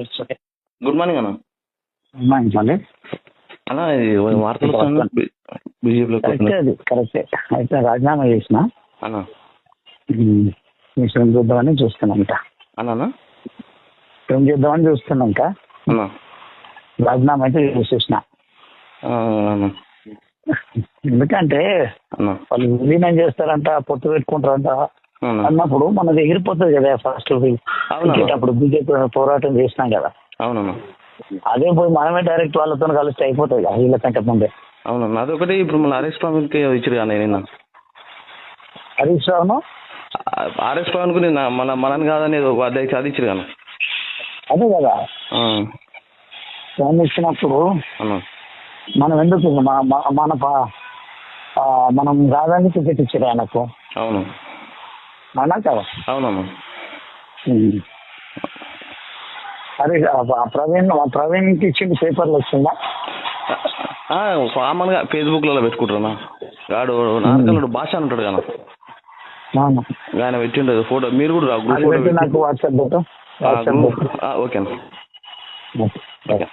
Good morning అన్న మళ్ళీ వార్తలు వస్తున్నాయి. బీజేపీలో కరెక్టే అది కరెక్టే అయితే రాజీనామా చేసిన. అన్న మిషన్ చూద్దామని చూస్తున్నాంట. అన్న ఏం చేద్దామని చూస్తున్నాంక రాజీనామా అయితే చేసేసిన. ఎందుకంటే వాళ్ళు విలీనం చేస్తారంట పొత్తు పెట్టుకుంటారంట. అన్నప్పుడు మనది ఎగిరిపోతుంది కదా ఫస్ట్ అవునా. అప్పుడు బీజేపీ పోరాటం చేసినాం కదా. అవునన్న అదే పోయి మనమే డైరెక్ట్ వాళ్ళతో కలిస్తే అయిపోతుంది కదా వీళ్ళకంటే ముందే. అవునన్న అదొకటి ఇప్పుడు మన ఆర్ఎస్ పవన్కి ఇచ్చారు కానీ నిన్న. హరీష్ రావును ఆర్ఎస్ పవన్కు నిన్న మన మనని కాదని అధ్యక్ష అది ఇచ్చారు కానీ అదే కదా. ఫోన్ ఇచ్చినప్పుడు మనం ఎందుకు మన మన- మన రాగానే టికెట్ ఇచ్చారు ఆయనకు. అవును. అవునా కదా అవునన్న ఉమ్. అరే ప్రవీణ్ ఆ ప్రవీణ్కి ఇచ్చింది పేపర్లు వచ్చిందా? ఆ, కామన్గా ఫేస్బుక్లలో పెట్టుకుంటారన్నా వాడు నారకల్లుడు భాష అని ఉంటాడు కదా. ఆయన పెట్టిండదు ఫోటో. మీరు కూడా గ్రూప్ నాకు వాట్సాప్ ఓకే. ఓకే.